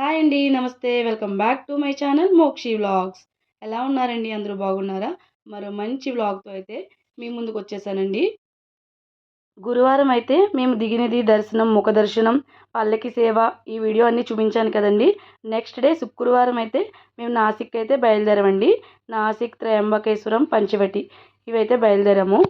Hi అండి నమస్తే. Welcome back to my channel Mokshi vlogs. ఎలా ఉన్నారండి? అందరూ బాగున్నారా? మరో మంచి వ్లాగ్తో అయితే మీ ముందుకు వచ్చేసానండి. గురువారం అయితే మేము దిగినది దర్శనం ముఖ దర్శనం పల్లకి సేవ ఈ వీడియో అన్నీ చూపించాను కదండి. నెక్స్ట్ డే శుక్రవారం అయితే మేము నాసిక్ అయితే బయలుదేరామండి. నాసిక్ త్రయంబకేశ్వరం పంచవటి ఇవైతే బయలుదేరాము.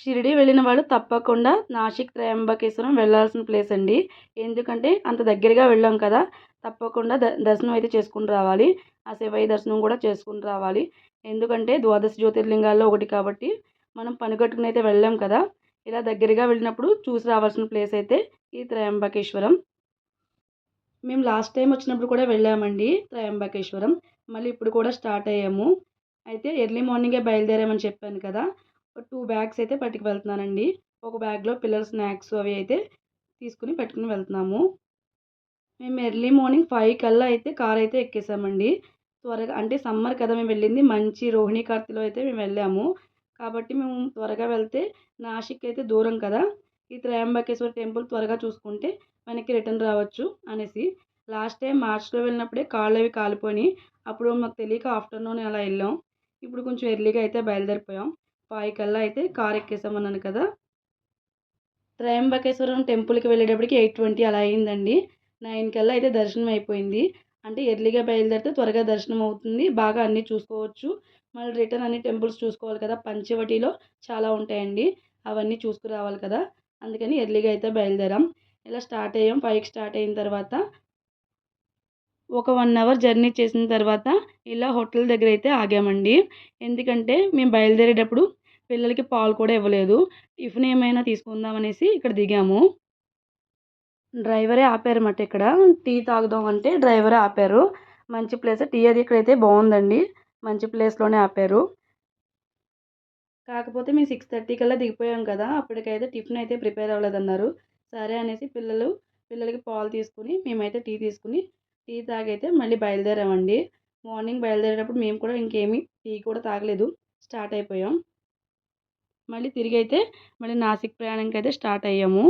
షిరిడి వెళ్ళిన వాళ్ళు తప్పకుండా నాసిక్ త్రయంబకేశ్వరం వెళ్ళాల్సిన ప్లేస్ అండి. ఎందుకంటే అంత దగ్గరగా వెళ్ళాం కదా తప్పకుండా ద దర్శనం అయితే చేసుకుని రావాలి. ఆ శివయ్య దర్శనం కూడా చేసుకుని రావాలి. ఎందుకంటే ద్వాదశ జ్యోతిర్లింగాల్లో ఒకటి కాబట్టి మనం పనికట్టుకుని అయితే వెళ్ళాం కదా. ఇలా దగ్గరగా వెళ్ళినప్పుడు చూసి రావాల్సిన ప్లేస్ అయితే ఈ త్రయంబకేశ్వరం. మేము లాస్ట్ టైం వచ్చినప్పుడు కూడా వెళ్ళామండి త్రయంబకేశ్వరం. మళ్ళీ ఇప్పుడు కూడా స్టార్ట్ అయ్యాము. అయితే ఎర్లీ మార్నింగే బయలుదేరామని చెప్పాను కదా. టూ బ్యాగ్స్ అయితే పట్టుకు వెళ్తున్నానండి. ఒక బ్యాగ్లో పిల్లల స్నాక్స్ అవి అయితే తీసుకుని పెట్టుకుని వెళ్తున్నాము. మేము ఎర్లీ మార్నింగ్ ఫైవ్ కల్లా అయితే కార్ అయితే ఎక్కేసామండి. త్వరగా అంటే సమ్మర్ కదా మేము వెళ్ళింది మంచి రోహిణి కార్తిలో అయితే మేము వెళ్ళాము. కాబట్టి మేము త్వరగా వెళ్తే నాసిక్ అయితే దూరం కదా ఈ త్రయంబకేశ్వర టెంపుల్ త్వరగా చూసుకుంటే మనకి రిటర్న్ రావచ్చు అనేసి. లాస్ట్ టైం మార్చ్లో వెళ్ళినప్పుడే కాళ్ళు అవి కాలిపోయి అప్పుడు మాకు తెలియక ఆఫ్టర్నూన్ అలా వెళ్ళాం. ఇప్పుడు కొంచెం ఎర్లీగా అయితే బయలుదేరిపోయాం. ఫైవ్ కల్లా అయితే కార్ ఎక్కేసామన్నాను కదా. త్రయంబకేశ్వరం టెంపుల్కి వెళ్ళేటప్పటికి ఎయిట్ ట్వంటీ అలా అయిందండి. నైన్ కల్లా అయితే దర్శనం అయిపోయింది అంటే ఎర్లీగా బయలుదేరితే త్వరగా దర్శనం అవుతుంది బాగా అన్నీ చూసుకోవచ్చు. మళ్ళీ రిటర్న్ అన్ని టెంపుల్స్ చూసుకోవాలి కదా. పంచవటిలో చాలా ఉంటాయండి. అవన్నీ చూసుకురావాలి కదా. అందుకని ఎర్లీగా అయితే బయలుదేరాం. ఇలా స్టార్ట్ అయ్యాం. ఫైవ్కి స్టార్ట్ అయిన తర్వాత ఒక వన్ అవర్ జర్నీ చేసిన తర్వాత ఇలా హోటల్ దగ్గర అయితే ఆగామండి. ఎందుకంటే మేము బయలుదేరేటప్పుడు పిల్లలకి పాలు కూడా ఇవ్వలేదు. టిఫిన్ ఏమైనా తీసుకుందాం అనేసి ఇక్కడ దిగాము. డ్రైవరే ఆపారన్నమాట ఇక్కడ. టీ తాగుదాం అంటే డ్రైవరే ఆపారు. మంచి ప్లేస్. టీ అది ఇక్కడైతే బాగుందండి. మంచి ప్లేస్లోనే ఆపారు. కాకపోతే మేము సిక్స్ థర్టీ కల్లా దిగిపోయాం కదా అప్పటికైతే టిఫిన్ అయితే ప్రిపేర్ అవ్వలేదన్నారు. సరే అనేసి పిల్లలు పిల్లలకి పాలు తీసుకుని మేమైతే టీ తీసుకుని టీ తాగైతే మళ్ళీ బయలుదేరామండి. మార్నింగ్ బయలుదేరేటప్పుడు మేము కూడా ఇంకేమీ టీ కూడా తాగలేదు. స్టార్ట్ అయిపోయాం. మళ్ళీ తిరిగి అయితే మళ్ళీ నాసిక్ ప్రయాణంకి అయితే స్టార్ట్ అయ్యాము.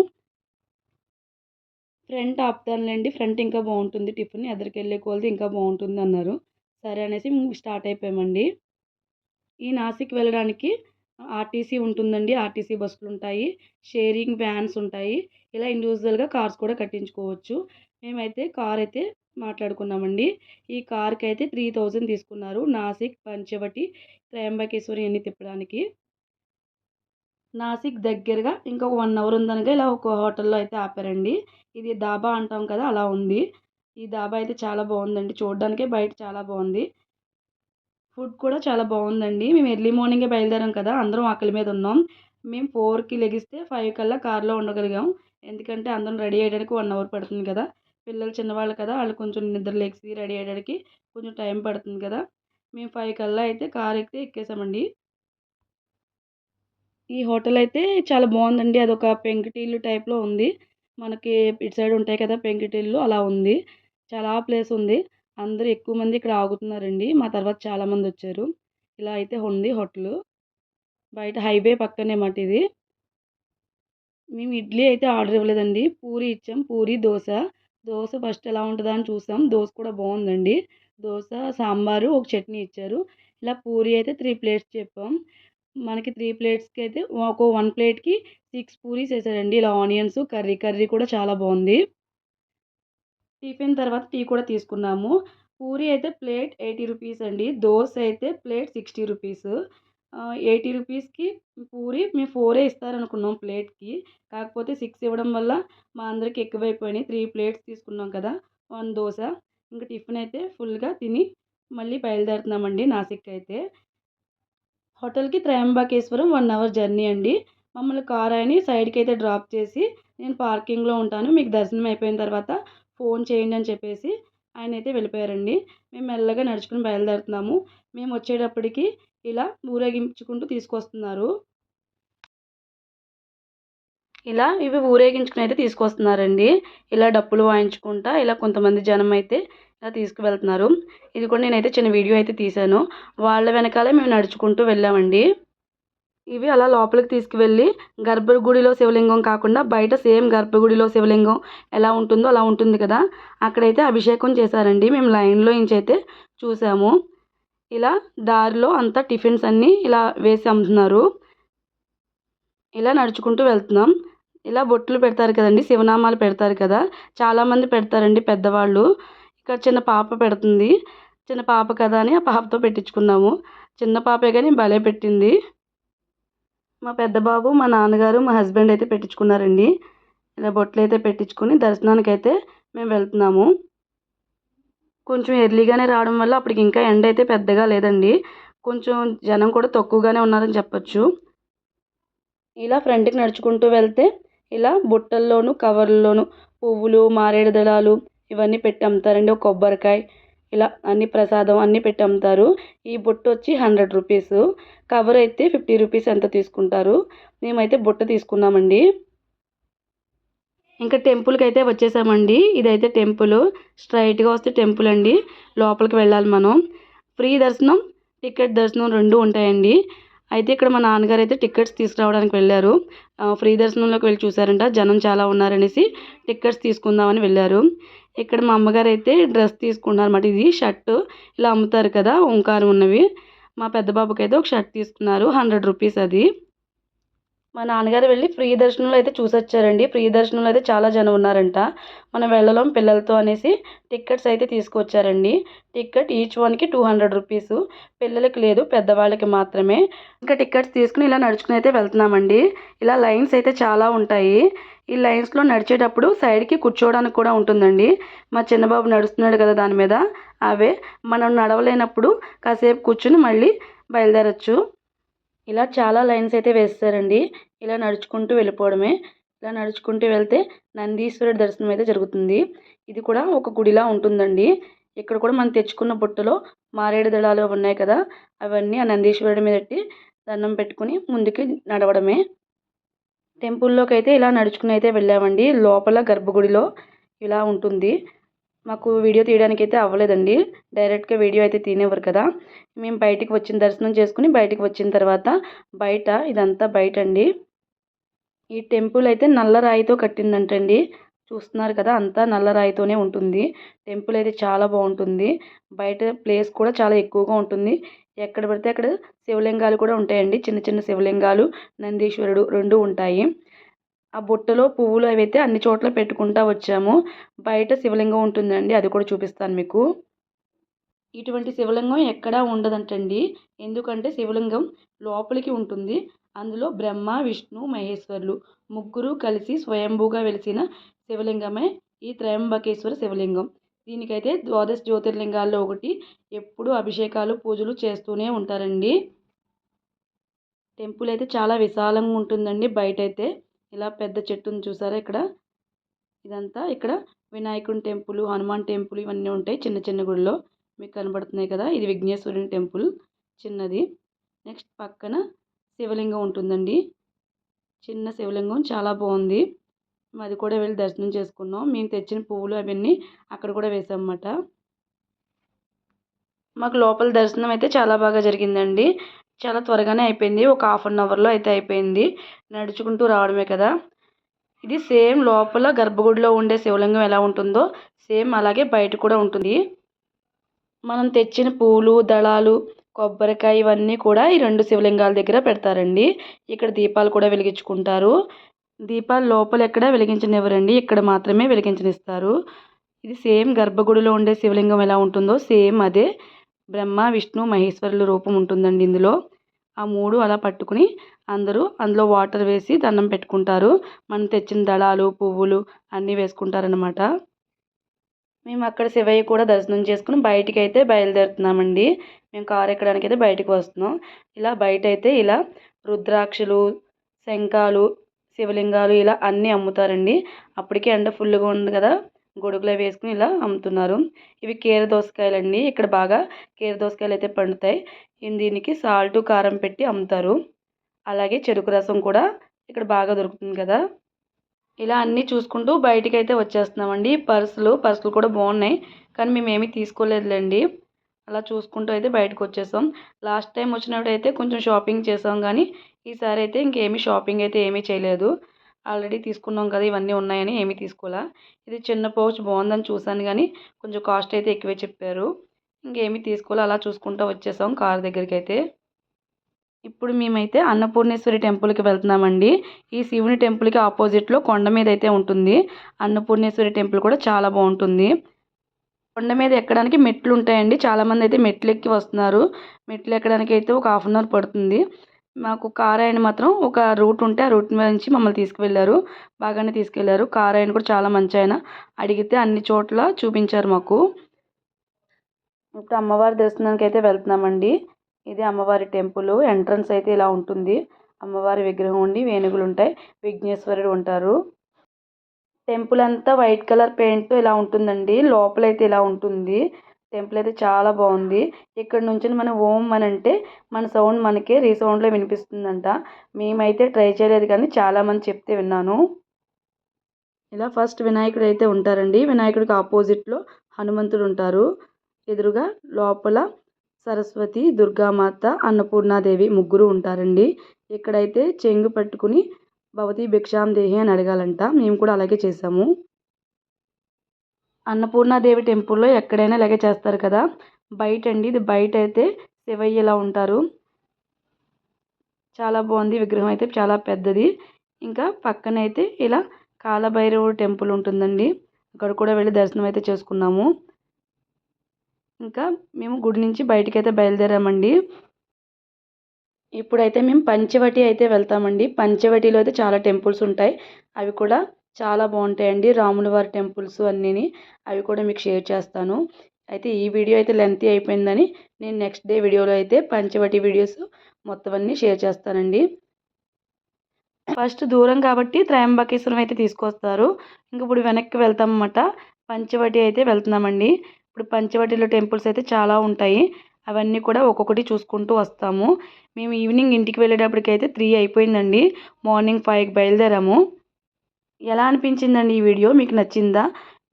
ఫ్రంట్ ఆపుతానులేండి ఫ్రంట్ ఇంకా బాగుంటుంది టిఫిన్ ఎదరికి వెళ్ళే కొలది ఇంకా బాగుంటుంది అన్నారు. సరే అనేసి స్టార్ట్ అయిపోయామండి. ఈ నాసిక్ వెళ్ళడానికి ఆర్టీసీ ఉంటుందండి ఆర్టీసీ బస్సులు ఉంటాయి షేరింగ్ వ్యాన్స్ ఉంటాయి ఇలా ఇండివిజువల్గా కార్స్ కూడా కట్టించుకోవచ్చు. మేమైతే కార్ అయితే మాట్లాడుకున్నామండి. ఈ కార్కి అయితే త్రీ థౌజండ్ తీసుకున్నారు నాసిక్ పంచవటి త్రయంబకేశ్వరి అన్ని తిప్పడానికి. నాసిక్ దగ్గరగా ఇంకొక వన్ అవర్ ఉందనగా ఇలా ఒక హోటల్లో అయితే ఆపారండి. ఇది దాబా అంటాం కదా అలా ఉంది. ఈ దాబా అయితే చాలా బాగుందండి. చూడడానికే బయట చాలా బాగుంది. ఫుడ్ కూడా చాలా బాగుందండి. మేము ఎర్లీ మార్నింగే బయలుదేరాం కదా అందరం ఆకలి మీద ఉన్నాం. మేము ఫోర్కి లెగిస్తే ఫైవ్ కల్లా కార్లో ఉండగలిగాం. ఎందుకంటే అందరం రెడీ అయ్యడానికి వన్ అవర్ పడుతుంది కదా. పిల్లలు చిన్నవాళ్ళు కదా వాళ్ళు కొంచెం నిద్ర లెగిసి రెడీ అయ్యడానికి కొంచెం టైం పడుతుంది కదా. మేము ఫైవ్ కల్లా అయితే కార్ ఎక్కితే ఎక్కేసామండి. ఈ హోటల్ అయితే చాలా బాగుందండి. అదొక పెంకుటిల్లు టైప్లో ఉంది. మనకి ఇటు సైడ్ ఉంటాయి కదా పెంకుటిల్లు అలా ఉంది. చాలా ప్లేస్ ఉంది. అందరూ ఎక్కువ మంది ఇక్కడ ఆగుతున్నారండి. మా తర్వాత చాలామంది వచ్చారు. ఇలా అయితే ఉంది హోటల్. బయట హైవే పక్కనే మాట ఇది. మేము ఇడ్లీ అయితే ఆర్డర్ ఇవ్వలేదండి. పూరి ఇచ్చాం. పూరి దోశ. దోశ ఫస్ట్ ఎలా ఉంటుందా అని చూసాం. దోశ కూడా బాగుందండి. దోశ సాంబారు ఒక చట్నీ ఇచ్చారు. ఇలా పూరి అయితే త్రీ ప్లేట్స్ చెప్పాం. మనకి త్రీ ప్లేట్స్కి అయితే ఒక వన్ ప్లేట్కి సిక్స్ పూరీస్ వేసారండి. ఇలా ఆనియన్స్ కర్రీ కర్రీ కూడా చాలా బాగుంది. టిఫిన్ తర్వాత టీ కూడా తీసుకున్నాము. పూరి అయితే ప్లేట్ ఎయిటీ రూపీస్ అండి. దోశ అయితే ప్లేట్ సిక్స్టీ రూపీస్. ఎయిటీ రూపీస్కి పూరి మేము ఫోరే ఇస్తారనుకున్నాం ప్లేట్కి. కాకపోతే సిక్స్ ఇవ్వడం వల్ల మా అందరికి ఎక్కువైపోయినాయి. త్రీ ప్లేట్స్ తీసుకున్నాం కదా వన్ దోశ. ఇంకా టిఫిన్ అయితే ఫుల్గా తిని మళ్ళీ బయలుదేరుతున్నామండి నాసిక్ అయితే. హోటల్కి త్రయంబకేశ్వరం వన్ అవర్ జర్నీ అండి. మమ్మల్ని కార్ అని సైడ్కి అయితే డ్రాప్ చేసి నేను పార్కింగ్లో ఉంటాను. మీకు దర్శనం అయిపోయిన తర్వాత ఫోన్ చేయండి అని చెప్పేసి ఆయన అయితే వెళ్ళిపోయారండి. మేము మెల్లగా నడుచుకుని బయలుదేరుతున్నాము. మేము వచ్చేటప్పటికి ఇలా ఊరేగించుకుంటూ తీసుకొస్తున్నారు. ఇలా ఇవి ఊరేగించుకుని అయితే తీసుకొస్తున్నారండి. ఇలా డప్పులు వాయించుకుంటా ఇలా కొంతమంది జనం అయితే తీసుకువెళ్తున్నారు. ఇది కూడా నేనైతే చిన్న వీడియో అయితే తీశాను. వాళ్ళ వెనకాలే మేము నడుచుకుంటూ వెళ్ళామండి. ఇవి అలా లోపలికి తీసుకువెళ్ళి గర్భగుడిలో శివలింగం కాకుండా బయట సేమ్ గర్భగుడిలో శివలింగం ఎలా ఉంటుందో అలా ఉంటుంది కదా. అక్కడైతే అభిషేకం చేశారండి. మేము లైన్లో నుంచి అయితే చూసాము ఇలా దారిలో అంతా టిఫిన్స్ అన్నీ ఇలా వేసి అమ్ముతున్నారు. ఇలా నడుచుకుంటూ వెళ్తున్నాం. ఇలా బొట్లు పెడతారు కదండి. శివనామాలు పెడతారు కదా. చాలామంది పెడతారండి పెద్దవాళ్ళు. ఇక్కడ చిన్న పాప పెడుతుంది. చిన్న పాప కదా అని ఆ పాపతో పెట్టించుకున్నాము. చిన్న పాపే కానీ భలే పెట్టింది. మా పెద్ద బాబు మా నాన్నగారు మా హస్బెండ్ అయితే పెట్టించుకున్నారండి. ఇలా బొట్లు అయితే పెట్టించుకుని దర్శనానికి అయితే మేము వెళ్తున్నాము. కొంచెం ఎర్లీగానే రావడం వల్ల అప్పటికి ఇంకా ఎండ అయితే పెద్దగా లేదండి. కొంచెం జనం కూడా తక్కువగానే ఉన్నారని చెప్పొచ్చు. ఇలా ఫ్రంట్కి నడుచుకుంటూ వెళ్తే ఇలా బుట్టల్లోను కవర్లలోను పువ్వులు మారేడు దళాలు ఇవన్నీ పెట్టి అమ్ముతారండి. ఒక కొబ్బరికాయ ఇలా అన్ని ప్రసాదం అన్నీ పెట్టి అమ్ముతారు. ఈ బుట్ట వచ్చి హండ్రెడ్ రూపీస్. కవర్ అయితే ఫిఫ్టీ రూపీస్ ఎంత తీసుకుంటారు? మేమైతే బుట్ట తీసుకున్నామండి. ఇంకా టెంపుల్కి అయితే వచ్చేసామండి. ఇదైతే టెంపుల్. స్ట్రైట్గా వస్తే టెంపుల్ అండి. లోపలికి వెళ్ళాలి మనం. ఫ్రీ దర్శనం టికెట్ దర్శనం రెండు ఉంటాయండి. అయితే ఇక్కడ మా నాన్నగారు అయితే టికెట్స్ తీసుకురావడానికి వెళ్ళారు. ఫ్రీ దర్శనంలోకి వెళ్ళి చూసారంట జనం చాలా ఉన్నారనేసి టికెట్స్ తీసుకుందామని వెళ్ళారు. ఇక్కడ మా అమ్మగారు అయితే డ్రెస్ తీసుకున్నారన్నమాట. ఇది షర్ట్. ఇలా అమ్ముతారు కదా ఓంకారం ఉన్నవి. మా పెద్ద బాబుకి అయితే ఒక షర్ట్ తీసుకున్నారు హండ్రెడ్ రూపీస్ అది. మా నాన్నగారు వెళ్ళి ప్రియ దర్శనంలో అయితే చూసొచ్చారండి. ప్రియ దర్శనంలో అయితే చాలా జనం ఉన్నారంట. మనం వెళ్ళలేం పిల్లలతో అనేసి టికెట్స్ అయితే తీసుకొచ్చారండి. టికెట్ ఈచ్ వన్కి టూ హండ్రెడ్ రూపీస్. పిల్లలకి లేదు పెద్దవాళ్ళకి మాత్రమే. ఇంకా టికెట్స్ తీసుకుని ఇలా నడుచుకుని అయితే వెళ్తున్నామండి. ఇలా లైన్స్ అయితే చాలా ఉంటాయి. ఈ లైన్స్లో నడిచేటప్పుడు సైడ్కి కూర్చోవడానికి కూడా ఉంటుందండి. మా చిన్నబాబు నడుస్తున్నాడు కదా దాని మీద. అవే. మనం నడవలేనప్పుడు కాసేపు కూర్చుని మళ్ళీ బయలుదేరచ్చు. ఇలా చాలా లైన్స్ అయితే వేస్తారండి. ఇలా నడుచుకుంటూ వెళ్ళిపోవడమే. ఇలా నడుచుకుంటూ వెళ్తే నందీశ్వరుడి దర్శనం అయితే జరుగుతుంది. ఇది కూడా ఒక గుడిలా ఉంటుందండి. ఇక్కడ కూడా మనం తెచ్చుకున్న బుట్టలో మారేడు దళాలు ఉన్నాయి కదా అవన్నీ ఆ నందీశ్వరుడి మీద పెట్టి దండం పెట్టుకుని ముందుకి నడవడమే. టెంపుల్లోకి అయితే ఇలా నడుచుకుని అయితే వెళ్ళామండి. లోపల గర్భగుడిలో ఇలా ఉంటుంది. మాకు వీడియో తీయడానికి అయితే అవ్వలేదండి. డైరెక్ట్గా వీడియో అయితే తీనేవారు కదా. మేము బయటికి వచ్చిన దర్శనం చేసుకుని బయటికి వచ్చిన తర్వాత బయట ఇదంతా బయట అండి ఈ టెంపుల్ అయితే నల్ల రాయితో కట్టిందంటండి. చూస్తున్నారు కదా అంతా నల్ల రాయితోనే ఉంటుంది. టెంపుల్ అయితే చాలా బాగుంటుంది. బయట ప్లేస్ కూడా చాలా ఎక్కువగా ఉంటుంది. ఎక్కడ పడితే అక్కడ శివలింగాలు కూడా ఉంటాయండి. చిన్న చిన్న శివలింగాలు నందీశ్వరుడు రెండు ఉంటాయి. ఆ బుట్టలో పువ్వులు అవి అయితే అన్ని చోట్ల పెట్టుకుంటా వచ్చాము బయట శివలింగం ఉంటుందండి. అది కూడా చూపిస్తాను మీకు. ఇటువంటి శివలింగం ఎక్కడా ఉండదంటండి. ఎందుకంటే శివలింగం లోపలికి ఉంటుంది. అందులో బ్రహ్మ విష్ణు మహేశ్వరులు ముగ్గురు కలిసి స్వయంభూగా వెలిసిన శివలింగమే ఈ త్రయంబకేశ్వర శివలింగం. దీనికైతే ద్వాదశ జ్యోతిర్లింగాల్లో ఒకటి. ఎప్పుడు అభిషేకాలు పూజలు చేస్తూనే ఉంటారండి. టెంపుల్ అయితే చాలా విశాలంగా ఉంటుందండి బయట అయితే ఇలా పెద్ద చెట్టును చూసారా ఇక్కడ? ఇదంతా ఇక్కడ వినాయకుని టెంపుల్ హనుమాన్ టెంపుల్ ఇవన్నీ ఉంటాయి చిన్న చిన్న గుడిలో. మీకు కనబడుతున్నాయి కదా? ఇది విఘ్నేశ్వరుని టెంపుల్ చిన్నది. నెక్స్ట్ పక్కన శివలింగం ఉంటుందండి. చిన్న శివలింగం చాలా బాగుంది. అది కూడా వెళ్ళి దర్శనం చేసుకున్నాం. మేము తెచ్చిన పువ్వులు అవన్నీ అక్కడ కూడా వేసామన్నమాట మాకు లోపల దర్శనం అయితే చాలా బాగా జరిగిందండి. చాలా త్వరగానే అయిపోయింది. ఒక హాఫ్ అన్ అవర్లో అయితే అయిపోయింది. నడుచుకుంటూ రావడమే కదా. ఇది సేమ్ లోపల గర్భగుడిలో ఉండే శివలింగం ఎలా ఉంటుందో సేమ్ అలాగే బయట కూడా ఉంటుంది. మనం తెచ్చిన పూలు దళాలు కొబ్బరికాయ ఇవన్నీ కూడా ఈ రెండు శివలింగాల దగ్గర పెడతారండి. ఇక్కడ దీపాలు కూడా వెలిగించుకుంటారు. దీపాలు లోపల ఎక్కడ వెలిగించనివ్వరండి. ఇక్కడ మాత్రమే వెలిగించనిస్తారు. ఇది సేమ్ గర్భగుడిలో ఉండే శివలింగం ఎలా ఉంటుందో సేమ్ అదే. బ్రహ్మ విష్ణు మహేశ్వరుల రూపం ఉంటుందండి ఇందులో. ఆ మూడు అలా పట్టుకుని అందరూ అందులో వాటర్ వేసి దండం పెట్టుకుంటారు. మనం తెచ్చిన దళాలు పువ్వులు అన్నీ వేసుకుంటారనమాట మేము అక్కడ శివయ్య కూడా దర్శనం చేసుకుని బయటికి అయితే బయలుదేరుతున్నామండి. మేము కారు ఎక్కడానికి అయితే బయటకు వస్తున్నాం. ఇలా బయట అయితే ఇలా రుద్రాక్షలు శంఖాలు శివలింగాలు ఇలా అన్నీ అమ్ముతారండి. అప్పటికే ఎండ ఫుల్గా ఉంది కదా గొడుగులో వేసుకుని ఇలా అమ్ముతున్నారు. ఇవి కీర దోసకాయలు అండి ఇక్కడ బాగా కీర దోసకాయలు అయితే పండుతాయి. దీనికి సాల్ట్ కారం పెట్టి అమ్ముతారు. అలాగే చెరుకు రసం కూడా ఇక్కడ బాగా దొరుకుతుంది కదా. ఇలా అన్నీ చూసుకుంటూ బయటికి అయితే వచ్చేస్తున్నామండి. పర్సులు పర్సులు కూడా బాగున్నాయి. కానీ మేము తీసుకోలేదులేండి. అలా చూసుకుంటూ అయితే బయటకు వచ్చేసాం. లాస్ట్ టైం వచ్చినప్పుడు అయితే కొంచెం షాపింగ్ చేసాం కానీ ఈసారి అయితే ఇంకేమీ షాపింగ్ అయితే ఏమీ చేయలేదు. ఆల్రెడీ తీసుకున్నాం కదా ఇవన్నీ ఉన్నాయని ఏమీ తీసుకోలే. ఇది చిన్న పౌచ్ బాగుందని చూసాను కానీ కొంచెం కాస్ట్ అయితే ఎక్కువే చెప్పారు. ఇంకేమీ తీసుకోలే అలా చూసుకుంటూ వచ్చేసాం కార్ దగ్గరికి అయితే ఇప్పుడు మేమైతే అన్నపూర్ణేశ్వరి టెంపుల్కి వెళ్తున్నామండి. ఈ శివుని టెంపుల్కి ఆపోజిట్లో కొండ మీద అయితే ఉంటుంది. అన్నపూర్ణేశ్వరి టెంపుల్ కూడా చాలా బాగుంటుంది. కొండ మీద ఎక్కడానికి మెట్లు ఉంటాయండి. చాలామంది అయితే మెట్లు ఎక్కి వస్తున్నారు. మెట్లు ఎక్కడానికి అయితే ఒక హాఫ్ అన్ అవర్ పడుతుంది. మాకు కార్ ఆయన మాత్రం ఒక రూట్ ఉంటే ఆ రూట్ మీద నుంచి మమ్మల్ని తీసుకువెళ్ళారు. బాగానే తీసుకెళ్ళారు కార్ ఆయన కూడా చాలా మంచి ఆయన. అడిగితే అన్ని చోట్ల చూపించారు మాకు. ఇప్పుడు అమ్మవారి దర్శనానికి అయితే వెళ్తున్నామండి. ఇది అమ్మవారి టెంపుల్. ఎంట్రన్స్ అయితే ఇలా ఉంటుంది. అమ్మవారి విగ్రహం ఉండి వేణుగులు ఉంటాయి. విఘ్నేశ్వరుడు ఉంటారు. టెంపుల్ అంతా వైట్ కలర్ పెయింట్ ఇలా ఉంటుందండి. లోపల అయితే ఇలా ఉంటుంది. టెంపుల్ అయితే చాలా బాగుంది. ఇక్కడ నుంచి మనం ఓం అని అంటే మన సౌండ్ మనకే రీసౌండ్లో వినిపిస్తుందంట. మేమైతే ట్రై చేయలేదు కానీ చాలామంది చెప్తే విన్నాను. ఇలా ఫస్ట్ వినాయకుడు అయితే ఉంటారండి. వినాయకుడికి ఆపోజిట్లో హనుమంతుడు ఉంటారు. ఎదురుగా లోపల సరస్వతి దుర్గామాత అన్నపూర్ణాదేవి ముగ్గురు ఉంటారండి. ఇక్కడైతే చెంగు పట్టుకుని భవతి భిక్షాం దేహి అని అడగాలంట మేము కూడా అలాగే చేసాము అన్నపూర్ణాదేవి టెంపుల్లో ఎక్కడైనా ఇలాగే చేస్తారు కదా. బయట అండి ఇది బయట అయితే శివయ్యలా ఉంటారు. చాలా బాగుంది విగ్రహం అయితే చాలా పెద్దది. ఇంకా పక్కన అయితే ఇలా కాలభైరవుడు టెంపుల్ ఉంటుందండి. అక్కడ కూడా వెళ్ళి దర్శనం అయితే చేసుకున్నాము. ఇంకా మేము గుడి నుంచి బయటికి అయితే బయలుదేరామండి. ఇప్పుడైతే మేము పంచవటి అయితే వెళ్తామండి. పంచవటిలో అయితే చాలా టెంపుల్స్ ఉంటాయి. అవి కూడా చాలా బాగుంటాయండి. రాముల వారి టెంపుల్స్ అన్నీని అవి కూడా మీకు షేర్ చేస్తాను. అయితే ఈ వీడియో అయితే లెంతీ అయిపోయిందని నేను నెక్స్ట్ డే వీడియోలో అయితే పంచవటి వీడియోస్ మొత్తం అన్నీ షేర్ చేస్తానండి. ఫస్ట్ దూరం కాబట్టి త్రయంబకేశ్వరం అయితే తీసుకొస్తారు. ఇంక ఇప్పుడు వెనక్కి వెళ్తామన్నమాట. పంచవటి అయితే వెళ్తున్నామండి. ఇప్పుడు పంచవటిలో టెంపుల్స్ అయితే చాలా ఉంటాయి. అవన్నీ కూడా ఒక్కొక్కటి చూసుకుంటూ వస్తాము. మేము ఈవినింగ్ ఇంటికి వెళ్ళేటప్పటికైతే త్రీ అయిపోయిందండి. మార్నింగ్ ఫైవ్కి బయలుదేరాము. ఎలా అనిపించిందండి ఈ వీడియో? మీకు నచ్చిందా?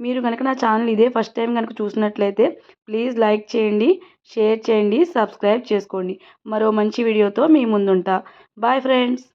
మీరు కనుక నా ఛానల్ ఇదే ఫస్ట్ టైం కనుక చూసినట్లయితే ప్లీజ్ లైక్ చేయండి షేర్ చేయండి సబ్స్క్రైబ్ చేసుకోండి. మరో మంచి వీడియోతో మీ ముందుంటా. Bye friends!